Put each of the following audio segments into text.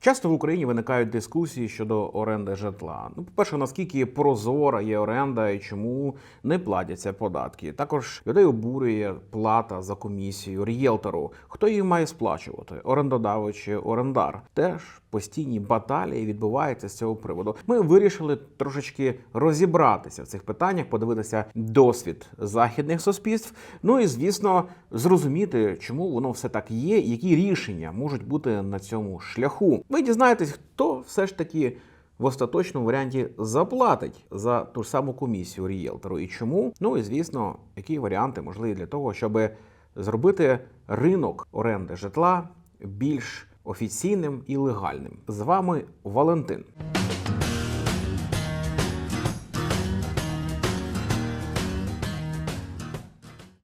Часто в Україні виникають дискусії щодо оренди житла. Ну, по-перше, наскільки прозора є оренда і чому не платяться податки. Також людей обурює плата за комісію рієлтору. Хто її має сплачувати? Орендодавець чи орендар? Теж постійні баталії відбуваються з цього приводу. Ми вирішили трошечки розібратися в цих питаннях, подивитися досвід західних суспільств. Ну і звісно, зрозуміти, чому воно все так є, які рішення можуть бути на цьому шляху. Ви дізнаєтесь, хто все ж таки. В остаточному варіанті заплатить за ту ж саму комісію рієлтору і чому. Ну і звісно, які варіанти можливі для того, щоб зробити ринок оренди житла більш офіційним і легальним. З вами Валентин.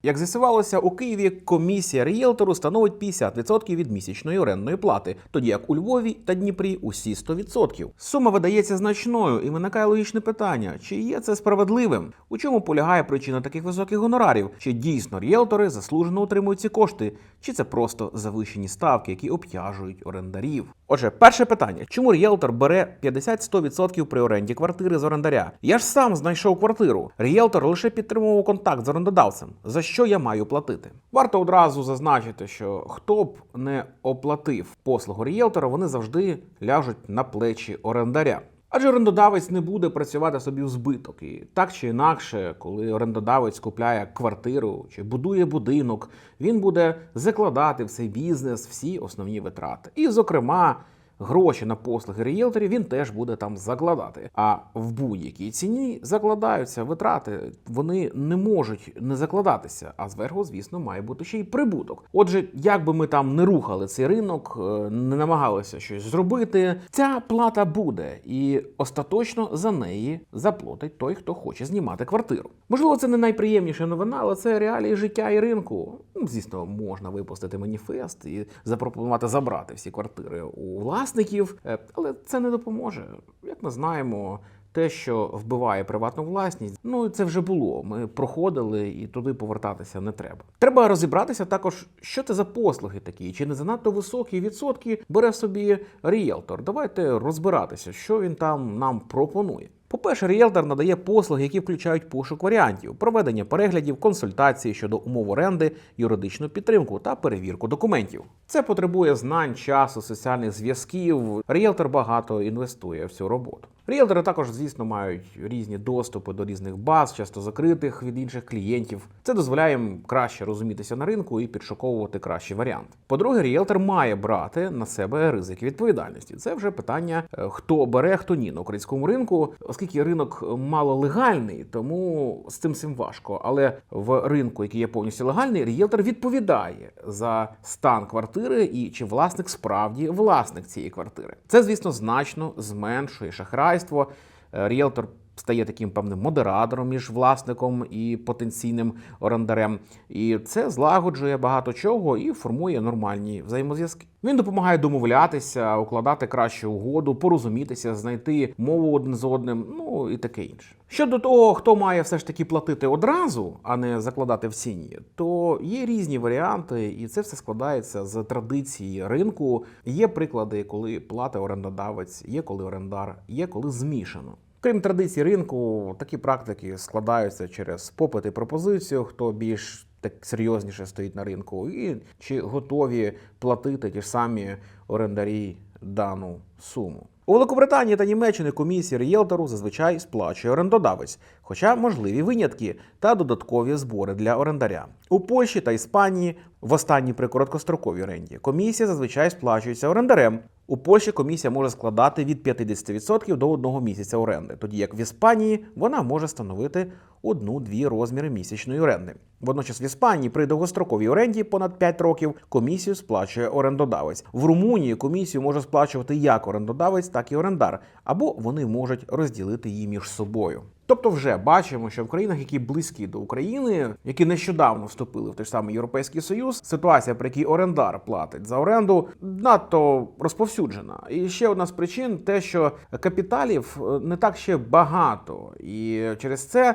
Як з'ясувалося, у Києві комісія рієлтору становить 50% від місячної орендної плати, тоді як у Львові та Дніпрі усі 100%. Сума видається значною, і виникає логічне питання: чи є це справедливим? У чому полягає причина таких високих гонорарів? Чи дійсно рієлтори заслужено отримують ці кошти, чи це просто завищені ставки, які обтяжують орендарів? Отже, перше питання: чому рієлтор бере 50-100% при оренді квартири з орендаря? Я ж сам знайшов квартиру. Рієлтор лише підтримував контакт з орендодавцем. За що я маю платити? Варто одразу зазначити, що хто б не оплатив послугу рієлтора, вони завжди ляжуть на плечі орендаря. Адже орендодавець не буде працювати собі в збиток. І так чи інакше, коли орендодавець купляє квартиру чи будує будинок, він буде закладати в цей бізнес всі основні витрати. І, зокрема, гроші на послуги рієлторів він теж буде там закладати. А в будь-якій ціні закладаються витрати. Вони не можуть не закладатися. А зверху, звісно, має бути ще й прибуток. Отже, як би ми там не рухали цей ринок, е, не намагалися щось зробити, ця плата буде, і остаточно за неї заплатить той, хто хоче знімати квартиру. Можливо, це не найприємніша новина, але це реалії життя і ринку. Ну, звісно, можна випустити маніфест і запропонувати забрати всі квартири у власників, е, але це не допоможе. Як ми знаємо. Те, що вбиває приватну власність, ну це вже було. Ми проходили і туди повертатися не треба. Треба розібратися також, що це за послуги такі, чи не занадто високі відсотки бере собі ріелтор. Давайте розбиратися, що він там нам пропонує. По-перше, ріелтор надає послуги, які включають пошук варіантів, проведення переглядів, консультації щодо умов оренди, юридичну підтримку та перевірку документів. Це потребує знань, часу, соціальних зв'язків. Ріелтор багато інвестує в цю роботу. Ріелтори також, звісно, мають різні доступи до різних баз, часто закритих від інших клієнтів. Це дозволяє їм краще розумітися на ринку і підшуковувати кращий варіант. По-друге, ріелтор має брати на себе ризики відповідальності. Це вже питання, е, хто бере, хто ні на українському ринку, оскільки ринок мало легальний, тому з цим цим важко. Але в ринку, який є повністю легальний, ріелтор відповідає за стан квартири і чи власник справді власник цієї квартири. Це, звісно, значно зменшує шахрайство. Е, Ріелтор стає таким певним модератором між власником і потенційним орендарем. І це злагоджує багато чого і формує нормальні взаємозв'язки. Він допомагає домовлятися, укладати кращу угоду, порозумітися, знайти мову один з одним, ну і таке інше. Щодо того, хто має все ж таки платити одразу, а не закладати в ціні, то є різні варіанти, і це все складається з традиції ринку. Є приклади, коли платить орендодавець, є коли орендар, є коли змішано. Крім традицій ринку, такі практики складаються через попит і пропозицію, хто більш так серйозніше стоїть на ринку, і чи готові платити ті ж самі орендарі дану суму. У Великобританії та Німеччині комісії рієлтору зазвичай сплачує орендодавець, хоча можливі винятки та додаткові збори для орендаря. У Польщі та Іспанії в останній при короткостроковій оренді комісія зазвичай сплачується орендарем. У Польщі комісія може складати від 50% до одного місяця оренди, тоді як в Іспанії вона може становити одну-дві розміри місячної оренди. Водночас в Іспанії при довгостроковій оренді понад 5 років комісію сплачує орендодавець. В Румунії комісію може сплачувати як орендодавець, так і орендар, або вони можуть розділити її між собою. Тобто, вже бачимо, що в країнах, які близькі до України, які нещодавно вступили в той самий європейський союз, ситуація, при якій орендар платить за оренду, надто розповсюджена. І ще одна з причин те, що капіталів е, не так ще багато, і через це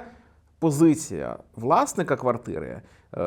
позиція власника квартири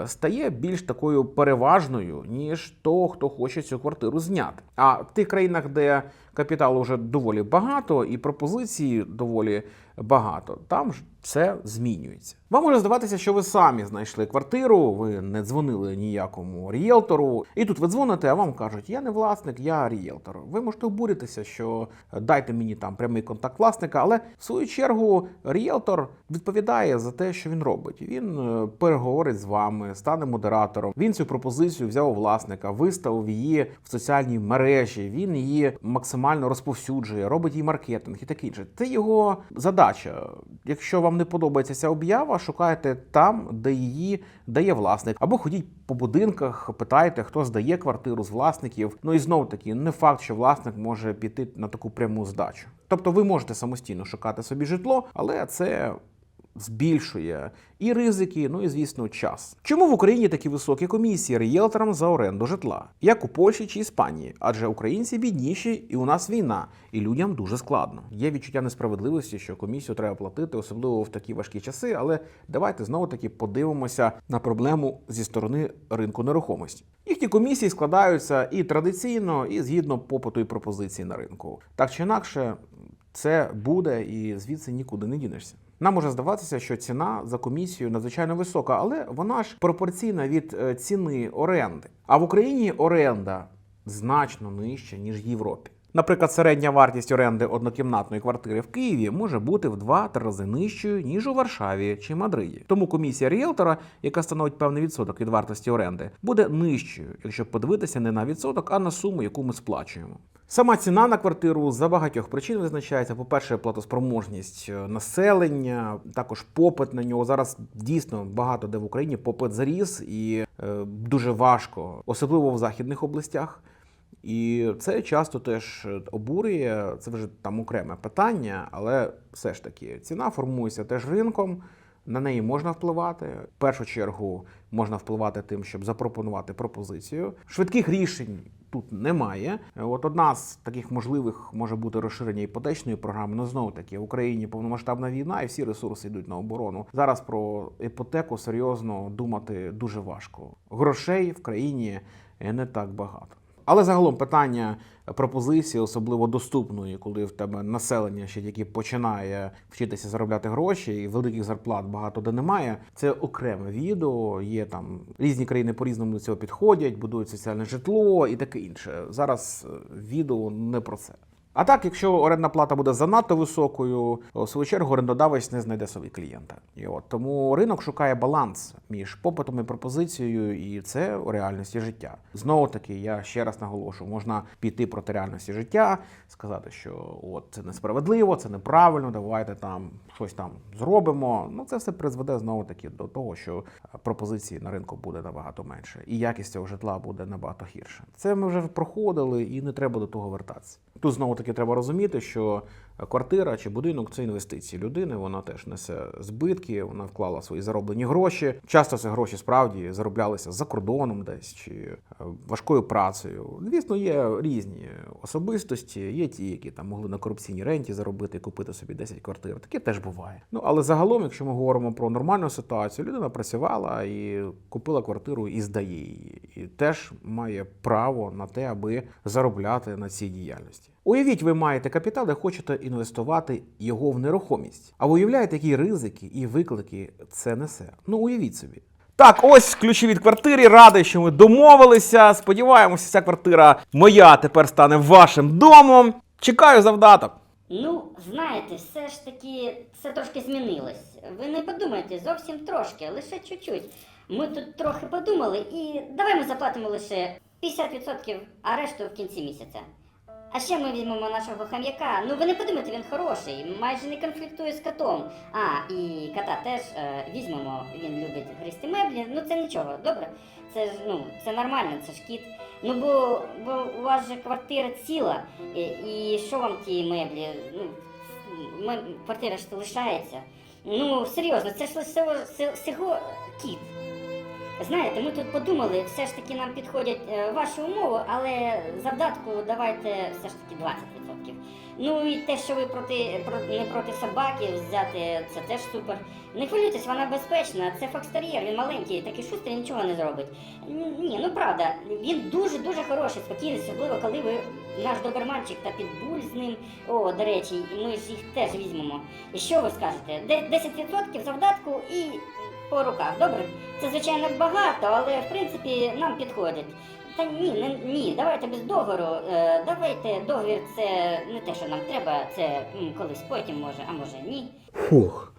стає більш такою переважною, ніж того, хто хоче цю квартиру зняти. А в тих країнах, де капіталу вже доволі багато і пропозиції доволі багато, там ж все змінюється. Вам може здаватися, що ви самі знайшли квартиру, ви не дзвонили ніякому рієлтору, і тут ви дзвоните, а вам кажуть, я не власник, я рієлтор. Ви можете обуритися, що е, дайте мені там прямий контакт власника, але в свою чергу рієлтор відповідає за те, що він робить. Він е, переговорить з вами, стане модератором. Він цю пропозицію взяв у власника, виставив її в соціальній мережі. Він її максимально розповсюджує, робить їй маркетинг і таке інше. Це його задача. Якщо вам не подобається ця об'ява, шукайте там, де її дає власник, або ходіть по будинках, питайте, хто здає квартиру з власників. Ну і знов таки, не факт, що власник може піти на таку пряму здачу. Тобто, ви можете самостійно шукати собі житло, але це збільшує і ризики, ну і звісно, час. Чому в Україні такі високі комісії рієлторам за оренду житла, як у Польщі чи Іспанії? Адже українці бідніші, і у нас війна, і людям дуже складно. Є відчуття несправедливості, що комісію треба платити, особливо в такі важкі часи. Але давайте знову таки подивимося на проблему зі сторони ринку нерухомості. Їхні комісії складаються і традиційно, і згідно попиту і пропозиції на ринку. Так чи інакше, це буде і звідси нікуди не дінешся. Нам може здаватися, що ціна за комісію надзвичайно висока, але вона ж пропорційна від е, ціни оренди. А в Україні оренда значно нижча, ніж в Європі. Наприклад, середня вартість оренди однокімнатної квартири в Києві може бути в 2-3 рази нижчою, ніж у Варшаві чи Мадриді. Тому комісія ріелтора, яка становить певний відсоток від вартості оренди, буде нижчою, якщо подивитися не на відсоток, а на суму, яку ми сплачуємо. Сама ціна на квартиру за багатьох причин визначається. По-перше, платоспроможність е, населення, також попит на нього. Зараз дійсно багато де в Україні попит заріс і е, дуже важко, особливо в західних областях. І це часто теж обурює, це вже там окреме питання, але все ж таки ціна формується теж ринком. На неї можна впливати. В першу чергу можна впливати тим, щоб запропонувати пропозицію. Швидких рішень тут немає. От одна з таких можливих може бути розширення іпотечної програми. Ну знову таки в Україні повномасштабна війна, і всі ресурси йдуть на оборону. Зараз про іпотеку серйозно думати дуже важко. Грошей в країні не так багато. Але загалом питання пропозиції, особливо доступної, коли в тебе населення ще тільки починає вчитися заробляти гроші, і великих зарплат багато де немає. Це окреме відео. Є там різні країни по-різному до цього підходять, будують соціальне житло і таке інше. Зараз е, відео не про це. А так, якщо орендна плата буде занадто високою, у свою чергу орендодавець не знайде собі клієнта. І от тому ринок шукає баланс між попитом і пропозицією, і це у реальності життя. Знову таки, я ще раз наголошую, можна піти проти реальності життя, сказати, що от це несправедливо, це неправильно, давайте там щось там зробимо. Ну це все призведе знову таки до того, що пропозиції на ринку буде набагато менше, і якість цього житла буде набагато гірше. Це ми вже проходили, і не треба до того вертатися. Тут знову таки треба розуміти, що квартира чи будинок це інвестиції людини. Вона теж несе збитки, вона вклала свої зароблені гроші. Часто це гроші справді зароблялися за кордоном, десь чи е, важкою працею. Звісно, є різні особистості. Є ті, які там могли на корупційній ренті заробити купити собі 10 квартир. Таке теж буває. Ну але загалом, якщо ми говоримо про нормальну ситуацію, людина працювала і купила квартиру і здає її, і теж має право на те, аби заробляти на цій діяльності. Уявіть, ви маєте капітал і хочете інвестувати його в нерухомість. А уявляєте, які ризики і виклики це несе? Ну уявіть собі. Так, ось ключі від квартири. Радий, що ми домовилися. Сподіваємося, ця квартира моя тепер стане вашим домом. Чекаю завдаток. Ну, знаєте, все ж таки це трошки змінилось. Ви не подумайте, зовсім трошки, лише чуть-чуть. Ми тут трохи подумали і давай ми заплатимо лише 50%, а решту в кінці місяця. А ще ми візьмемо нашого хам'яка. Ну ви не подумайте, він хороший, майже не конфліктує з котом. А, і кота теж е, візьмемо, він любить гризти меблі. Ну це нічого, добре. Це ж ну, це нормально, це ж кіт. Ну бо, бо у вас же квартира ціла, і, і що вам ті меблі? Ну, квартира ж лишається. Ну, серйозно, це ж всього кіт. Знаєте, ми тут подумали, все ж таки нам підходять е, ваші умови, але завдатку давайте все ж таки 20%. Ну і те, що ви проти, про, не проти собаки взяти, це теж супер. Не хвилюйтесь, вона безпечна. Це фокстер'єр, він маленький, такий шустрий нічого не зробить. Ні, ну правда, він дуже-дуже хороший, спокійний, особливо коли ви наш доберманчик та підбуль з ним. О, до речі, ми ж їх теж візьмемо. І що ви скажете? Де- 10% завдатку і по руках. Добре? Це звичайно багато, але в принципі нам підходить. Та ні, не, ні, давайте без договору. Е, давайте договір це не те, що нам треба, це м, колись потім може, а може ні. Фух.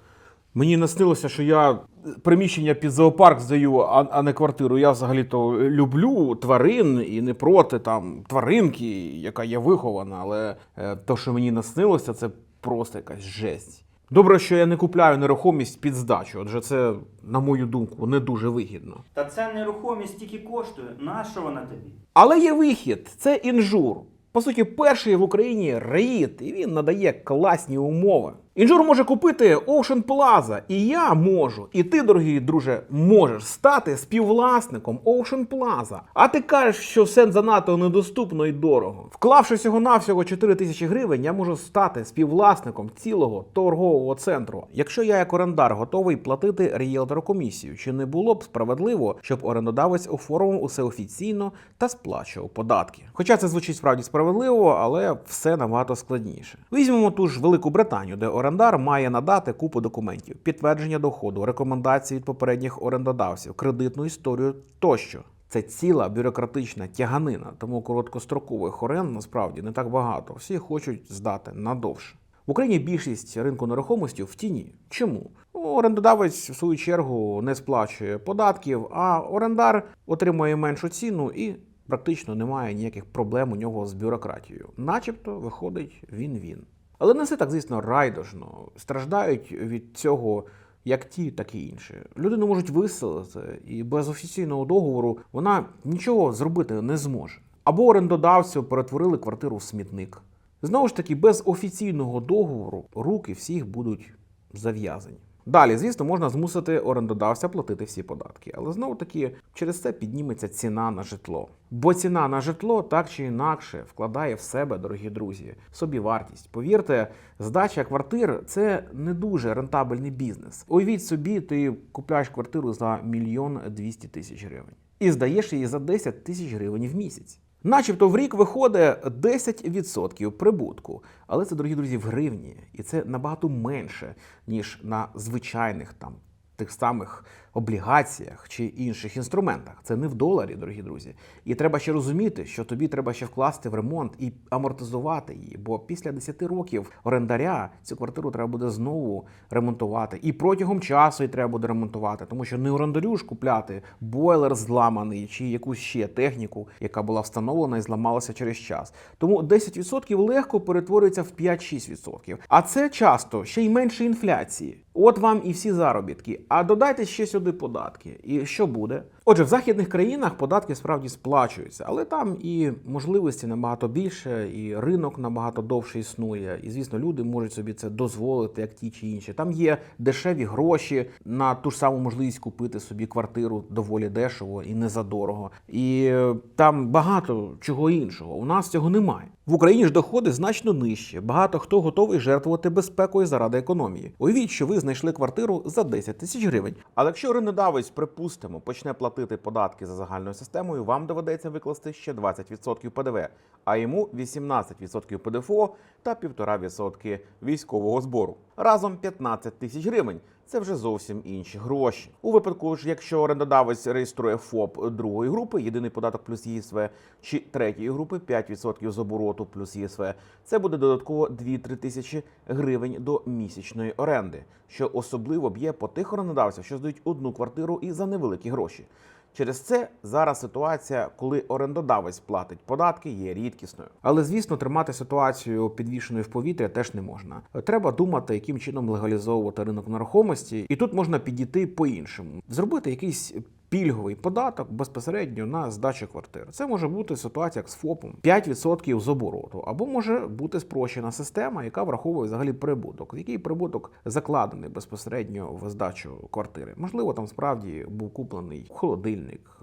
Мені наснилося, що я приміщення під зоопарк здаю, а, а не квартиру. Я взагалі-то люблю тварин і не проти там тваринки, яка є вихована, але е, то, що мені наснилося, це просто якась жесть. Добре, що я не купляю нерухомість під здачу, адже це, на мою думку, не дуже вигідно. Та ця нерухомість тільки коштує. Нащо вона тобі? Але є вихід це інжур. По суті, перший в Україні рейд, і він надає класні умови. Інжур може купити Ocean Plaza, і я можу, і ти, дорогий друже, можеш стати співвласником Ocean Plaza. А ти кажеш, що все занадто недоступно і дорого. Вклавши всього навсього 4 тисячі гривень, я можу стати співвласником цілого торгового центру. Якщо я як орендар готовий платити рієлтору комісію, чи не було б справедливо, щоб орендодавець оформив усе офіційно та сплачував податки? Хоча це звучить справді справедливо, але все набагато складніше. Візьмемо ту ж Велику Британію, де орендар має надати купу документів, підтвердження доходу, рекомендації від попередніх орендодавців, кредитну історію тощо. Це ціла бюрократична тяганина, тому короткострокових орен насправді не так багато. Всі хочуть здати надовше. В Україні більшість ринку нерухомості в тіні. Чому? Ну, Орендодавець, в свою чергу, не сплачує податків, а орендар отримує меншу ціну і практично немає ніяких проблем у нього з бюрократією. Начебто виходить він-він. Але не все так, звісно, райдужно. Страждають від цього як ті, так і інші. Людину можуть виселити, і без офіційного договору вона нічого зробити не зможе. Або орендодавцю перетворили квартиру в смітник. Знову ж таки, без офіційного договору руки всіх будуть зав'язані. Далі, звісно, можна змусити орендодавця платити всі податки, але знову таки через це підніметься ціна на житло. Бо ціна на житло так чи інакше вкладає в себе, дорогі друзі, собівартість. Повірте, здача квартир це не дуже рентабельний бізнес. Уявіть собі, ти купляєш квартиру за мільйон двісті тисяч гривень і здаєш її за 10 тисяч гривень в місяць. Начебто в рік виходить 10% прибутку, але це, дорогі друзі, в гривні, і це набагато менше, ніж на звичайних там тих самих облігаціях чи інших інструментах. Це не в доларі, дорогі друзі. І треба ще розуміти, що тобі треба ще вкласти в ремонт і амортизувати її. Бо після 10 років орендаря цю квартиру треба буде знову ремонтувати. І протягом часу її треба буде ремонтувати, тому що не орендарю ж купляти бойлер зламаний чи якусь ще техніку, яка була встановлена і зламалася через час. Тому 10% легко перетворюється в 5-6%. А це часто ще й менше інфляції. От вам і всі заробітки. А додайте ще сюди податки. І що буде? Отже, в західних країнах податки справді сплачуються, але там і можливості набагато більше, і ринок набагато довше існує. І звісно, люди можуть собі це дозволити, як ті чи інші. Там є дешеві гроші на ту ж саму можливість купити собі квартиру доволі дешево і не задорого. І там багато чого іншого. У нас цього немає. В Україні ж доходи значно нижчі. Багато хто готовий жертвувати безпекою заради економії. Уявіть, що ви знайшли квартиру за 10 тисяч гривень. Але якщо орендодавець, припустимо, почне платити податки за загальною системою, вам доведеться викласти ще 20% ПДВ, а йому 18% ПДФО та 1,5% військового збору. Разом 15 тисяч гривень. Це вже зовсім інші гроші. У випадку ж, якщо орендодавець реєструє ФОП другої групи, єдиний податок плюс ЄСВ, чи третьої групи 5% з обороту плюс ЄСВ, це буде додатково 2-3 тисячі гривень до місячної оренди, що особливо б'є по тих орендодавцях, що здають одну квартиру і за невеликі гроші. Через це зараз ситуація, коли орендодавець платить податки, є рідкісною. Але звісно, тримати ситуацію підвішеною в повітря теж не можна. Треба думати, яким чином легалізовувати ринок нерухомості, і тут можна підійти по-іншому, зробити якийсь пільговий податок безпосередньо на здачу квартир. Це може бути ситуація як з ФОПом 5% з обороту, або може бути спрощена система, яка враховує взагалі прибуток, який прибуток закладений безпосередньо в здачу квартири. Можливо, там справді був куплений холодильник,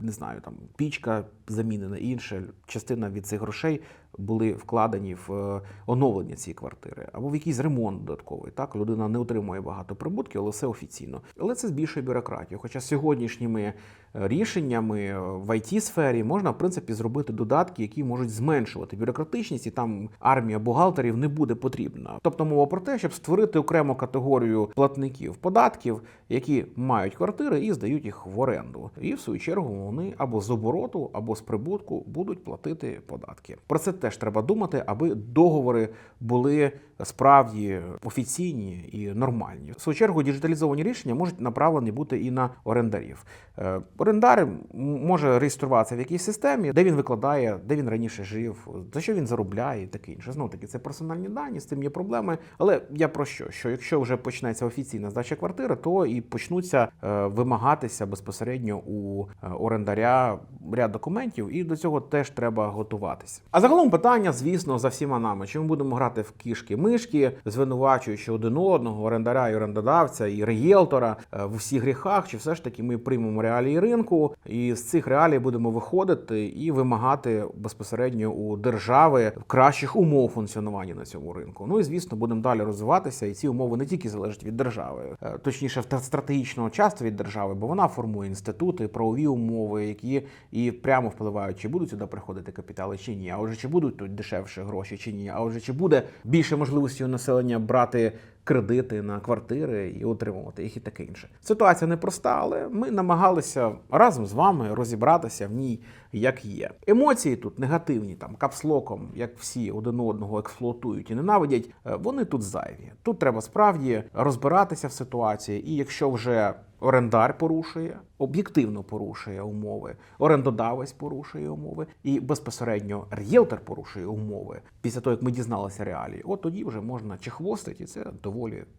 не знаю, там пічка замінена, інша частина від цих грошей були вкладені в е, оновлення цієї квартири або в якийсь ремонт додатковий. Так людина не отримує багато прибутків, але все офіційно. Але це збільшує бюрократію. Хоча сьогоднішніми е, рішеннями е, в it сфері можна в принципі зробити додатки, які можуть зменшувати бюрократичність, і там армія бухгалтерів не буде потрібна. Тобто мова про те, щоб створити окрему категорію платників податків, які мають квартири і здають їх в оренду. І в свою чергу вони або з обороту, або з прибутку будуть платити податки. Про це теж треба думати, аби договори були справді офіційні і нормальні. В свою чергу діджиталізовані рішення можуть направлені бути і на орендарів. Е, Орендар може реєструватися в якійсь системі, де він викладає, де він раніше жив, за що він заробляє і таке інше. Знову таки, це персональні дані, з цим є проблеми. Але я про що? Що якщо вже почнеться офіційна здача квартири, то і почнуться е, вимагатися безпосередньо у е, орендаря ряд документів, і до цього теж треба готуватися. А загалом питання, звісно, за всіма нами: чи ми будемо грати в кішки-мишки, звинувачуючи один одного, орендаря і орендодавця, і реєлтора е, в усіх гріхах, чи все ж таки ми приймемо реалії ринку, і з цих реалій будемо виходити і вимагати безпосередньо у держави кращих умов функціонування на цьому ринку. Ну і звісно, будемо далі розвиватися, і ці умови не тільки залежать від держави, е, точніше, та- стратегічного часто від держави, бо вона формує інститути, правові умови, які і прямо впливають, чи будуть сюди приходити капітали чи ні. А отже, чи будуть тут дешевше гроші чи ні. А отже, чи буде більше можливості у населення брати кредити на квартири і отримувати їх і таке інше. Ситуація непроста, але ми намагалися разом з вами розібратися в ній як є. Емоції тут негативні, там капслоком, як всі один одного експлуатують і ненавидять. е, Вони тут зайві. Тут треба справді розбиратися в ситуації, і якщо вже орендар порушує, об'єктивно порушує умови, орендодавець порушує умови, і безпосередньо ріелтор порушує умови після того, як ми дізналися реалії, от тоді вже можна чехвостити, і це доволі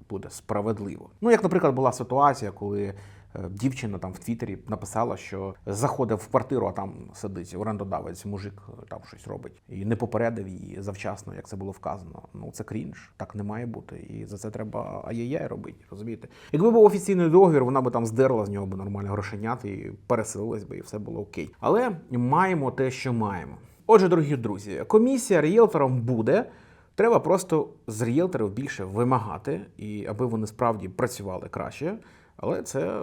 буде справедливо. Ну, як, наприклад, була ситуація, коли. е, Дівчина там в Твіттері написала, що заходив в квартиру, а там сидить орендодавець, мужик е, там щось робить і не попередив її завчасно, як це було вказано. Ну це крінж, так не має бути. І за це треба ай-яй робити. Розумієте? Якби був офіційний договір, вона би там здерла з нього би нормально грошенят і переселилась би, і все було окей. Але маємо те, що маємо. Отже, дорогі друзі, комісія ріелтором буде. Треба просто з рієлторів більше вимагати, і аби вони справді працювали краще. Але це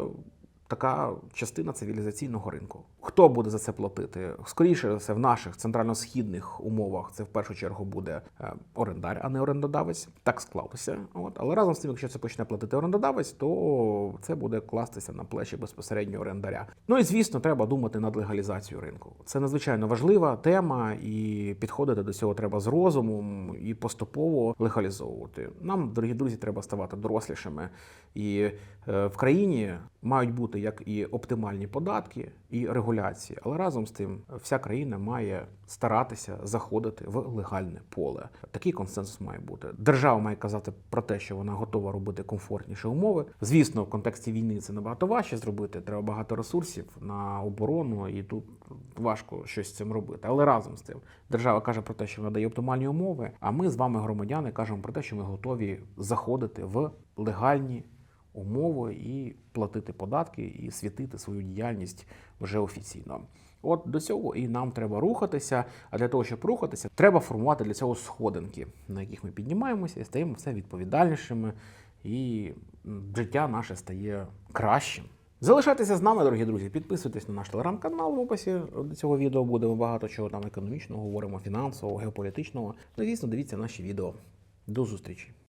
така частина цивілізаційного ринку. Хто буде за це платити? Скоріше за все, в наших центрально-східних умовах це в першу чергу буде е, орендар, а не орендодавець. Так склалося. От. Але разом з тим, якщо це почне платити орендодавець, то це буде кластися на плечі безпосередньо орендаря. Ну і звісно, треба думати над легалізацією ринку. Це надзвичайно важлива тема, і підходити до цього треба з розумом і поступово легалізовувати. Нам, дорогі друзі, треба ставати дорослішими. І е, в країні мають бути як і оптимальні податки, і регуляції. Але разом з тим, вся країна має старатися заходити в легальне поле. Такий консенсус має бути. Держава має казати про те, що вона готова робити комфортніші умови. Звісно, в контексті війни це набагато важче зробити. Треба багато ресурсів на оборону, і тут важко щось з цим робити. Але разом з тим, держава каже про те, що вона дає оптимальні умови. А ми з вами, громадяни, кажемо про те, що ми готові заходити в легальні умови і платити податки, і світити свою діяльність вже офіційно. От до цього і нам треба рухатися. А для того, щоб рухатися, треба формувати для цього сходинки, на яких ми піднімаємося і стаємо все відповідальнішими, і життя наше стає кращим. Залишайтеся з нами, дорогі друзі. Підписуйтесь на наш телеграм-канал в описі до цього відео буде багато чого там економічного говоримо, фінансового, геополітичного. Ну, звісно, дивіться наші відео. До зустрічі!